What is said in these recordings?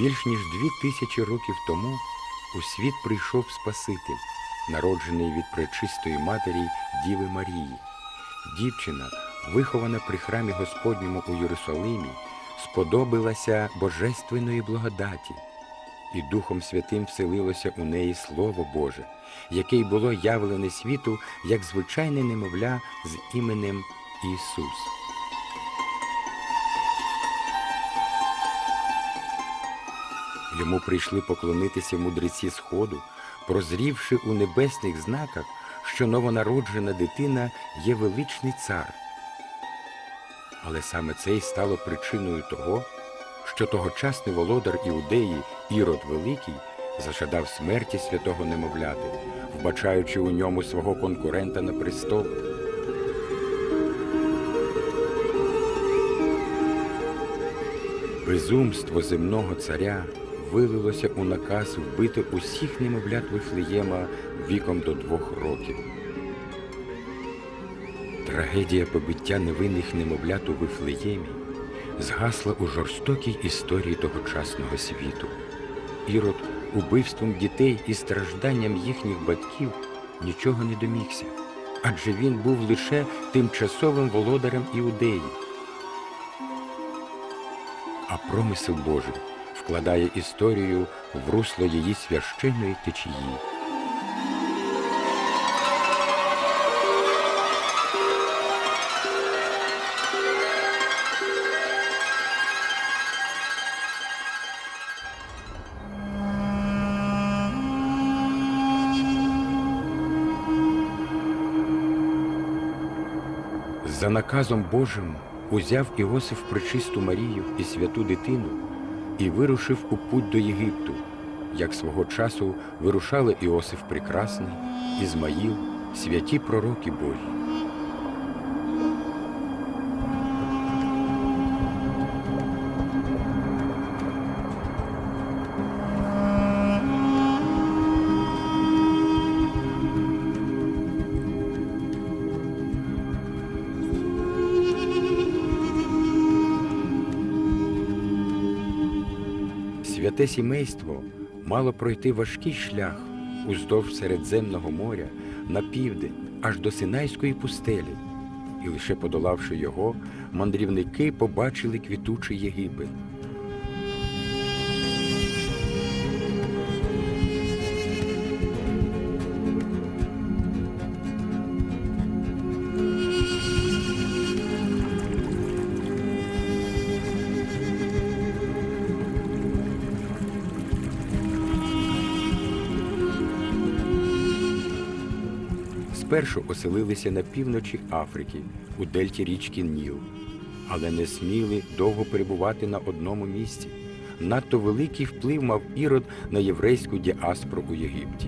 Більш ніж дві тисячі років тому у світ прийшов Спаситель, народжений від пречистої матері Діви Марії. Дівчина, вихована при храмі Господньому у Єрусалимі, сподобалася божественної благодаті, і Духом Святим вселилося у неї Слово Боже, яке й було явлене світу як звичайне немовля з іменем Ісус. Йому прийшли поклонитися мудреці Сходу, прозрівши у небесних знаках, що новонароджена дитина є величний цар. Але саме це й стало причиною того, що тогочасний володар Іудеї Ірод Великий зажадав смерті святого немовляти, вбачаючи у ньому свого конкурента на престол. Безумство земного царя вилилося у наказ вбити усіх немовлят Вифлеєма віком до двох років. Трагедія побиття невинних немовлят у Вифлеємі згасла у жорстокій історії тогочасного світу. Ірод убивством дітей і стражданням їхніх батьків нічого не домігся, адже він був лише тимчасовим володарем Іудеї. А промисел Божий вкладає історію в русло її священної течії. За наказом Божим узяв Іосиф пречисту Марію і святу дитину і вирушив у путь до Єгипту, як свого часу вирушали Іосиф Прекрасний, Ізмаїл, святі пророки Божі. Святе сімейство мало пройти важкий шлях уздовж Середземного моря на південь аж до Синайської пустелі, і лише подолавши його, мандрівники побачили квітучий Єгипет. Спершу оселилися на півночі Африки, у дельті річки Ніл, але не сміли довго перебувати на одному місці. Надто великий вплив мав ірод на єврейську діаспору у Єгипті.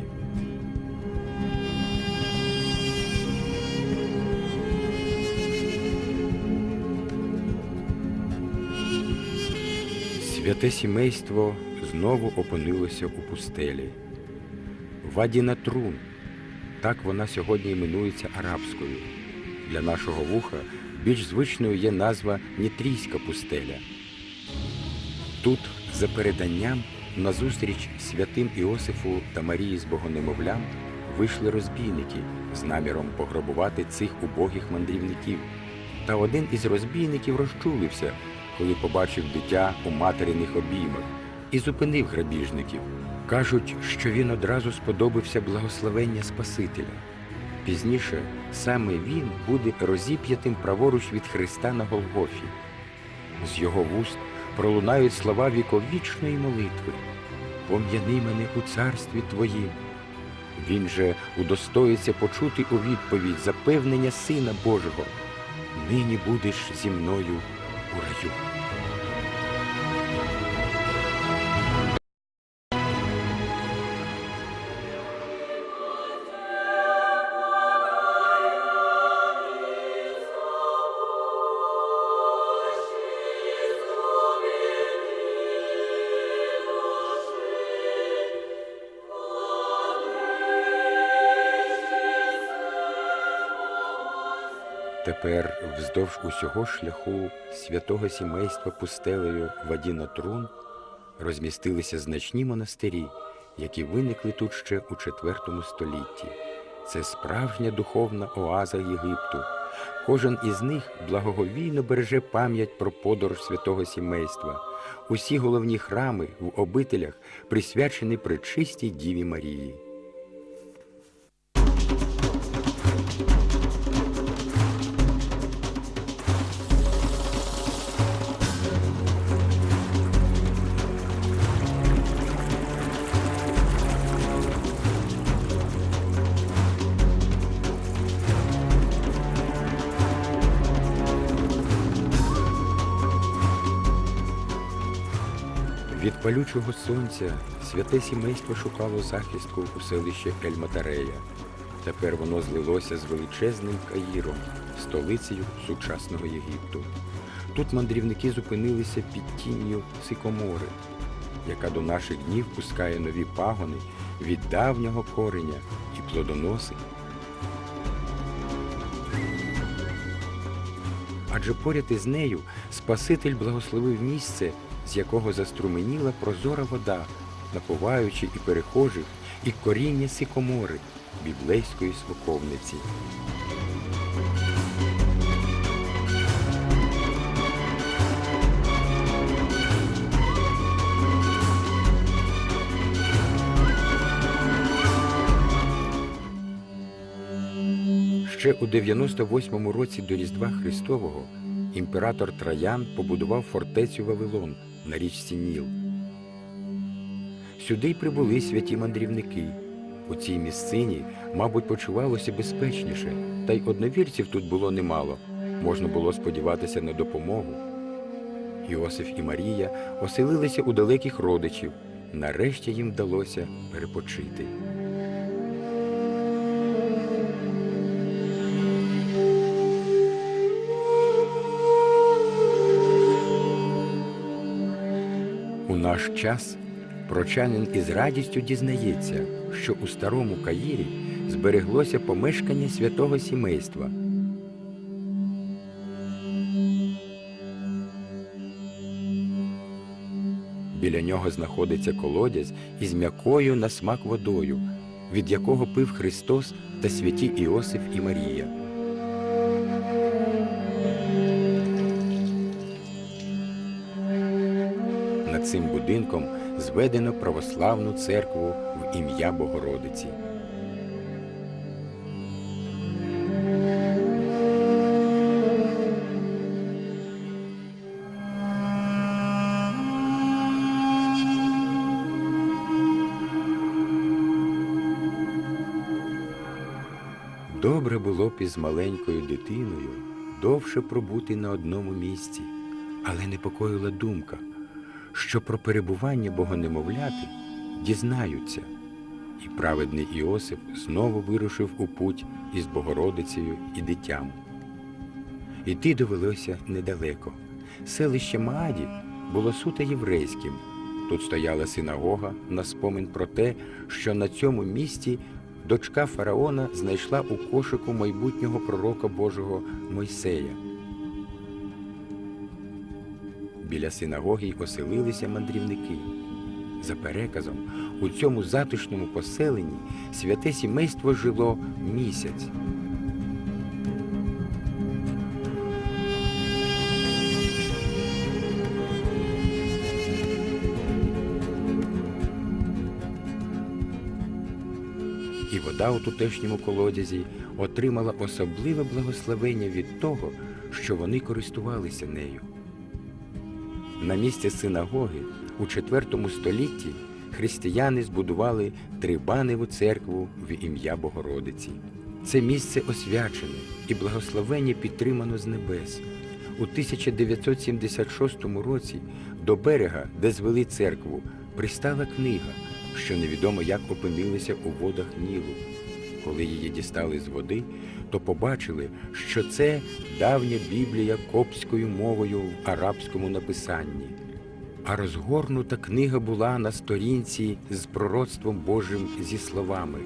Святе сімейство знову опинилося у пустелі. Вадінатрун так вона сьогодні іменується арабською. Для нашого вуха більш звичною є назва Нітрійська пустеля. Тут, за переданням, назустріч святим Іосифу та Марії з Богонемовлям вийшли розбійники з наміром пограбувати цих убогих мандрівників. Та один із розбійників розчулився, коли побачив дитя у материних обіймах і зупинив грабіжників. Кажуть, що він одразу сподобався благословення Спасителя. Пізніше саме він буде розіп'ятим праворуч від Христа на Голгофі. З його вуст пролунають слова віковічної молитви. Пом'яни мене у царстві Твоїм. Він же удостоїться почути у відповідь запевнення Сина Божого. Нині будеш зі мною у раю. Тепер вздовж усього шляху святого сімейства пустелею Вадіна Трун розмістилися значні монастирі, які виникли тут ще у IV столітті. Це справжня духовна оаза Єгипту. Кожен із них благоговійно береже пам'ять про подорож святого сімейства. Усі головні храми в обителях присвячені пречистій Діві Марії. Від палючого сонця святе сімейство шукало захистку у селищі Ель-Матарея. Тепер воно злилося з величезним Каїром, столицею сучасного Єгипту. Тут мандрівники зупинилися під тінню Сикомори, яка до наших днів пускає нові пагони від давнього кореня і плодоносить. Адже поряд із нею Спаситель благословив місце, з якого заструменіла прозора вода, напуваючи і перехожих, і коріння сикомори, біблейської смоковниці. Ще у 98-му році до Різдва Христового імператор Троян побудував фортецю Вавилон на річці Ніл. Сюди й прибули святі мандрівники. У цій місцині, мабуть, почувалося безпечніше, та й одновірців тут було немало. Можна було сподіватися на допомогу. Іосиф і Марія оселилися у далеких родичів. Нарешті їм вдалося перепочити. Наш час прочанин із радістю дізнається, що у старому Каїрі збереглося помешкання святого сімейства. Біля нього знаходиться колодязь із м'якою на смак водою, від якого пив Христос та святі Іосиф і Марія. Цим будинком зведено православну церкву в ім'я Богородиці. Добре було б із маленькою дитиною довше пробути на одному місці, але непокоїла думка, що про перебування богонемовляти дізнаються. І праведний Іосип знову вирушив у путь із Богородицею і дитям. Іти довелося недалеко. Селище Мааді було суто єврейським. Тут стояла синагога на спомин про те, що на цьому місці дочка фараона знайшла у кошику майбутнього пророка Божого Мойсея. Біля синагоги й оселилися мандрівники. За переказом, у цьому затишному поселенні святе сімейство жило місяць. І вода у тутешньому колодязі отримала особливе благословення від того, що вони користувалися нею. На місці синагоги у IV столітті християни збудували Трибаневу церкву в ім'я Богородиці. Це місце освячене і благословення підтримано з небес. У 1976 році до берега, де звели церкву, пристала книга, що невідомо як опинилася у водах Нілу. Коли її дістали з води, то побачили, що це давня Біблія коптською мовою в арабському написанні. А розгорнута книга була на сторінці з пророцтвом Божим зі словами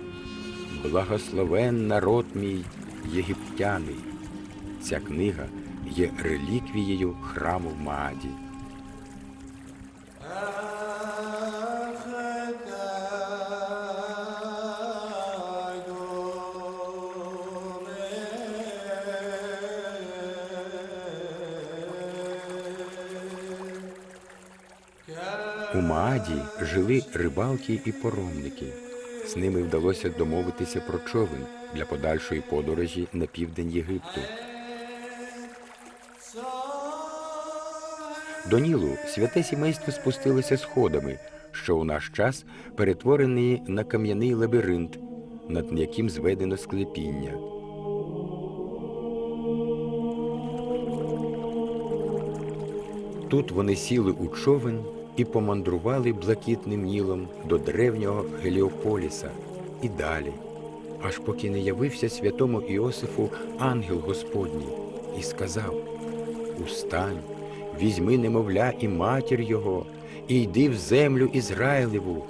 Благословен народ мій єгиптяни. Ця книга є реліквією храму в Мааді. У Мааді жили рибалки і поромники. З ними вдалося домовитися про човен для подальшої подорожі на південь Єгипту. До Нілу святе сімейство спустилося сходами, що у наш час перетворений на кам'яний лабіринт, над яким зведено склепіння. Тут вони сіли у човен і помандрували блакитним нілом до древнього Геліополіса і далі, аж поки не явився святому Іосифу ангел Господній і сказав: Устань, візьми немовля і матір його, і йди в землю Ізраїлеву,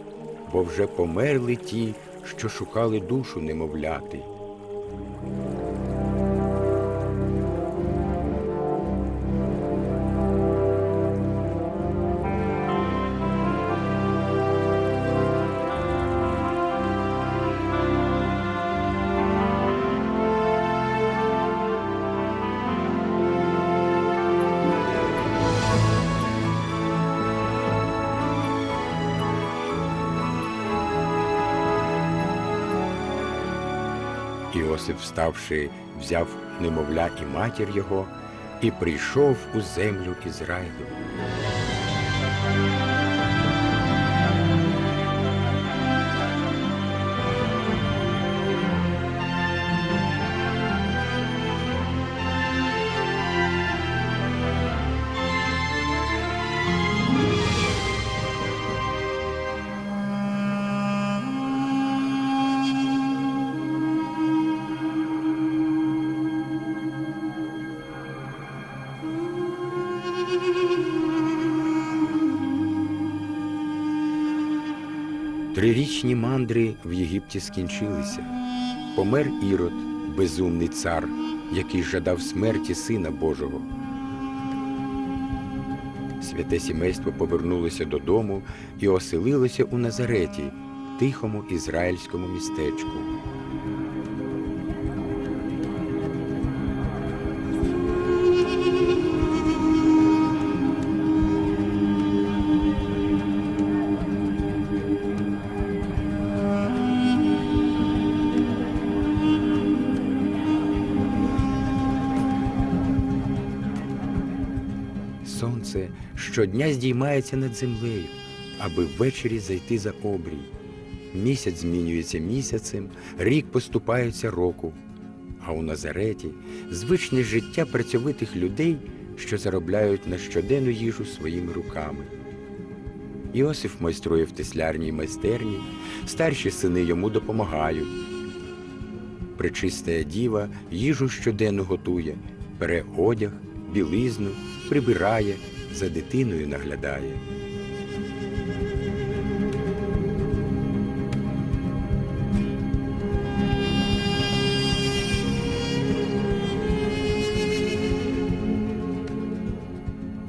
бо вже померли ті, що шукали душу немовляти. Іосиф, вставши, взяв немовля і матір його, і прийшов у землю Ізраїлеву. Мандри в Єгипті скінчилися. Помер Ірод, безумний цар, який жадав смерті Сина Божого. Святе сімейство повернулося додому і оселилося у Назареті, тихому ізраїльському містечку. Щодня здіймається над землею, аби ввечері зайти за обрій. Місяць змінюється місяцем, рік поступається року. А у Назареті звичне життя працьовитих людей, що заробляють на щоденну їжу своїми руками. Іосиф майструє в теслярній майстерні, старші сини йому допомагають. Пречистая діва їжу щоденно готує, бере одяг, білизну, прибирає, за дитиною наглядає.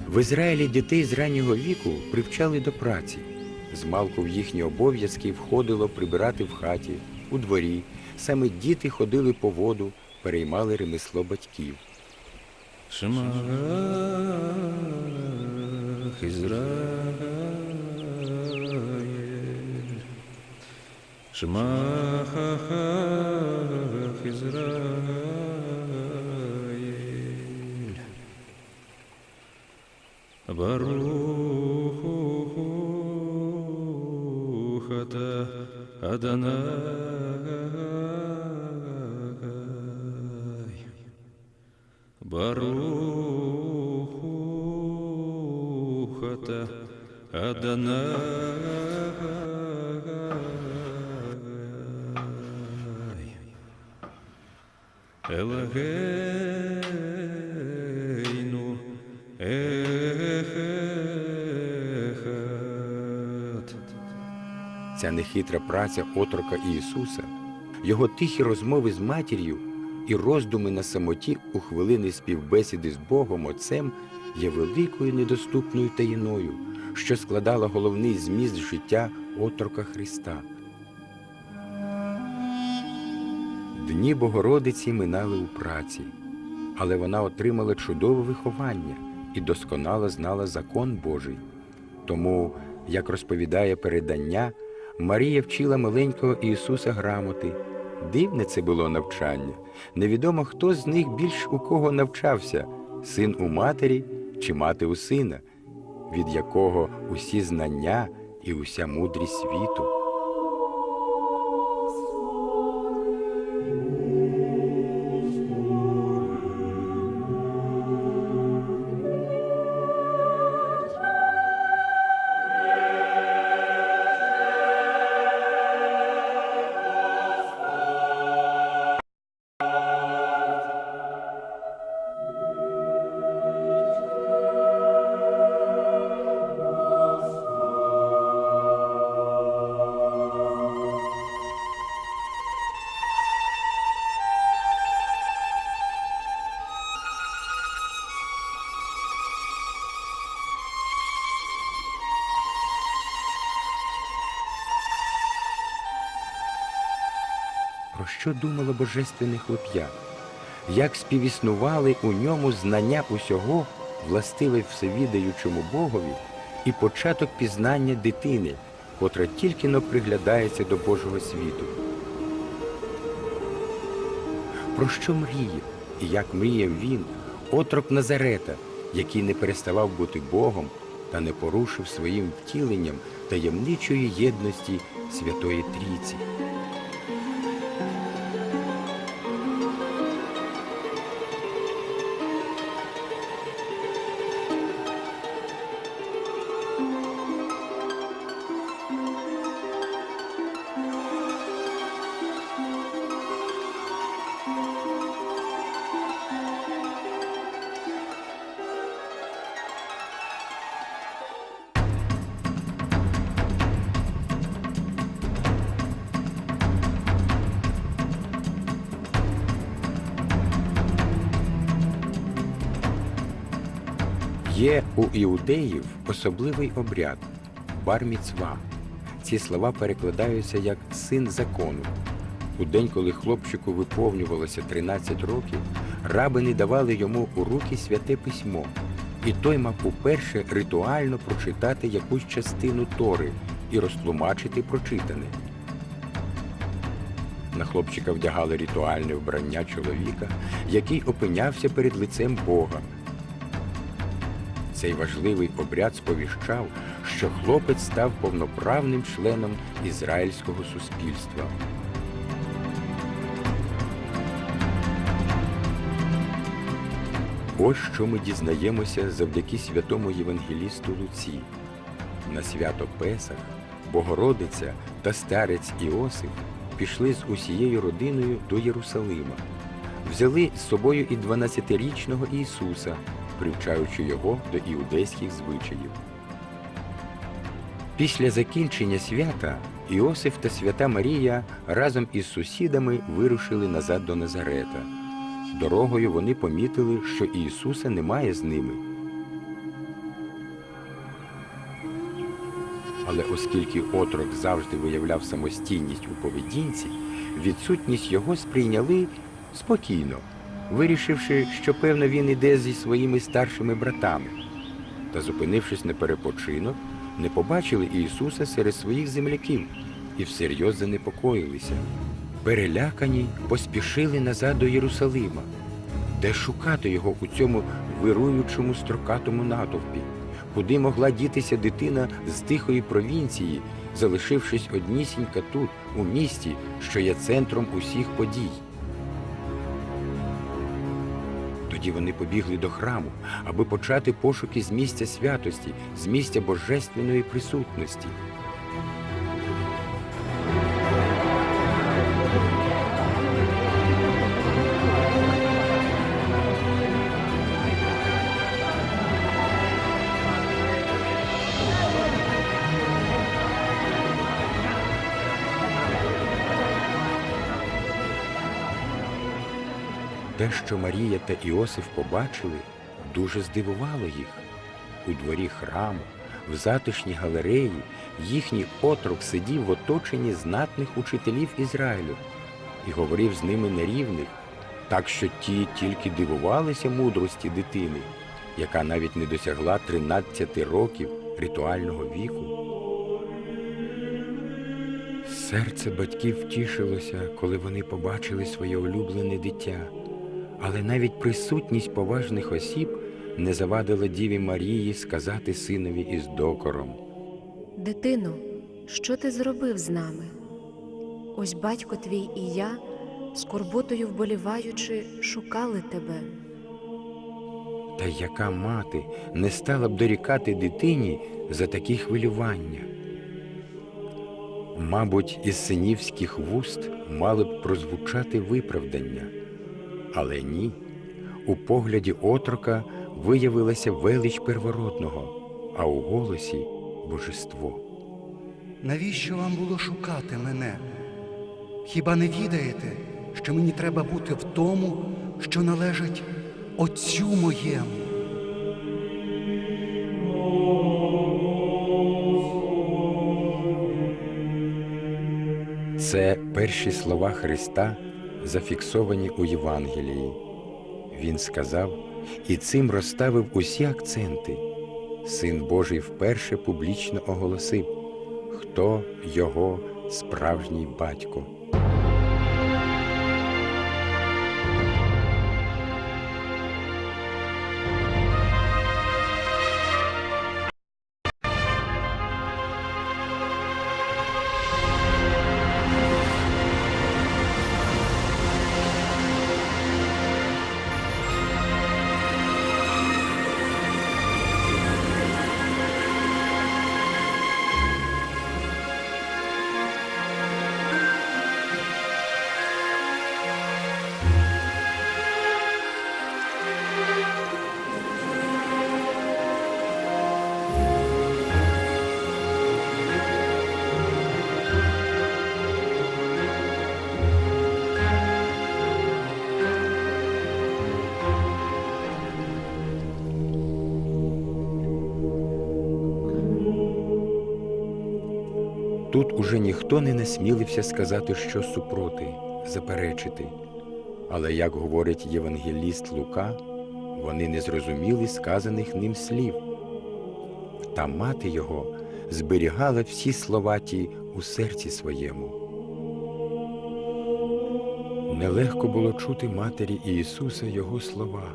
В Ізраїлі дітей з раннього віку привчали до праці. Змалку в їхні обов'язки входило прибирати в хаті, у дворі. Саме діти ходили по воду, переймали ремесло батьків. Шмах Ізраїль, Шмах Ізраїль, Барух ата Адонай. Ця праця отрока Ісуса, його тихі розмови з матір'ю і роздуми на самоті у хвилини співбесіди з Богом Отцем є великою недоступною таїною, що складала головний зміст життя отрока Христа. Дні Богородиці минали у праці, але вона отримала чудове виховання і досконало знала закон Божий. Тому Як розповідає передання, Марія вчила маленького Ісуса грамоти. Дивне це було навчання. Невідомо, хто з них більш у кого навчався син у матері чи мати у сина, від якого усі знання і уся мудрість світу. Що думало божественне хлоп'я? Як співіснували у ньому знання усього, властиве всевідаючому Богові, і початок пізнання дитини, котра тільки но приглядається до Божого світу. Про що мріяв і як мріяв він, отрок Назарета, який не переставав бути Богом та не порушив своїм втіленням таємничої єдності Святої Трійці. Є у іудеїв особливий обряд бар-міцва. Ці слова перекладаються як син закону. У день, коли хлопчику виповнювалося 13 років, рабини давали йому у руки святе письмо, і той мав уперше ритуально прочитати якусь частину Тори і розтлумачити прочитане. На хлопчика вдягали ритуальне вбрання чоловіка, який опинявся перед лицем Бога. Цей важливий обряд сповіщав, що хлопець став повноправним членом ізраїльського суспільства. Ось що ми дізнаємося завдяки святому євангелісту Луці. На свято Песах Богородиця та старець Іосиф пішли з усією родиною до Єрусалима. Взяли з собою і 12-річного Ісуса, привчаючи його до іудейських звичаїв. Після закінчення свята Іосиф та свята Марія разом із сусідами вирушили назад до Назарета. Дорогою вони помітили, що Ісуса немає з ними. Але оскільки отрок завжди виявляв самостійність у поведінці, відсутність його сприйняли спокійно, вирішивши, що певно він іде зі своїми старшими братами. Та, зупинившись на перепочинок, не побачили Ісуса серед своїх земляків і всерйоз занепокоїлися. Перелякані поспішили назад до Єрусалима, де шукати його у цьому вируючому строкатому натовпі, куди могла дітися дитина з тихої провінції, залишившись однісінька тут, у місті, що є центром усіх подій. Тоді вони побігли до храму, аби почати пошуки з місця святості, з місця божественної присутності. Те, що Марія та Іосиф побачили, дуже здивувало їх. У дворі храму, в затишній галереї, їхній отрок сидів в оточенні знатних учителів Ізраїлю і говорив з ними на рівних, так що ті тільки дивувалися мудрості дитини, яка навіть не досягла 13 років ритуального віку. Серце батьків втішилося, коли вони побачили своє улюблене дитя, але навіть присутність поважних осіб не завадила Діві Марії сказати синові із докором. Дитино, що ти зробив з нами? Ось батько твій і я, скорботою вболіваючи, шукали тебе. Та яка мати не стала б дорікати дитині за такі хвилювання? Мабуть, із синівських вуст мали б прозвучати виправдання, але ні. У погляді отрока виявилася велич первородного, а у голосі божество. Навіщо вам було шукати мене? Хіба не відаєте, що мені треба бути в тому, що належить Отцю моєму? Це перші слова Христа, зафіксовані у Євангелії. Він сказав і цим розставив усі акценти. Син Божий вперше публічно оголосив, хто його справжній батько. Тут уже ніхто не насмілився сказати щось супроти, заперечити. Але, як говорить євангеліст Лука, вони не зрозуміли сказаних ним слів. Та мати його зберігала всі слова ті у серці своєму. Нелегко було чути матері Ісуса Його слова,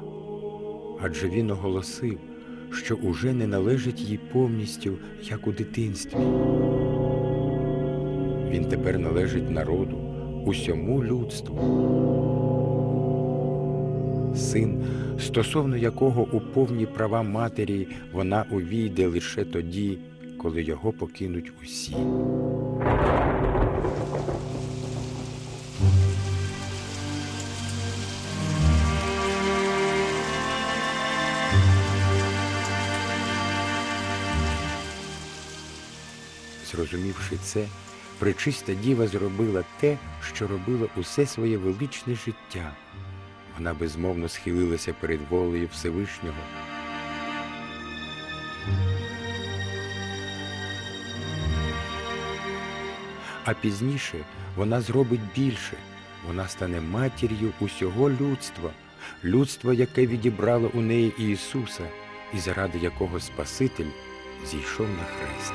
адже Він оголосив, що уже не належить їй повністю, як у дитинстві. Він тепер належить народу, усьому людству. Син, стосовно якого у повні права матері вона увійде лише тоді, коли його покинуть усі. Зрозумівши це, пречиста діва зробила те, що робила усе своє величне життя. Вона безмовно схилилася перед волею Всевишнього. А пізніше вона зробить більше. Вона стане матір'ю усього людства, людства, яке відібрало у неї Ісуса, і заради якого Спаситель зійшов на хрест.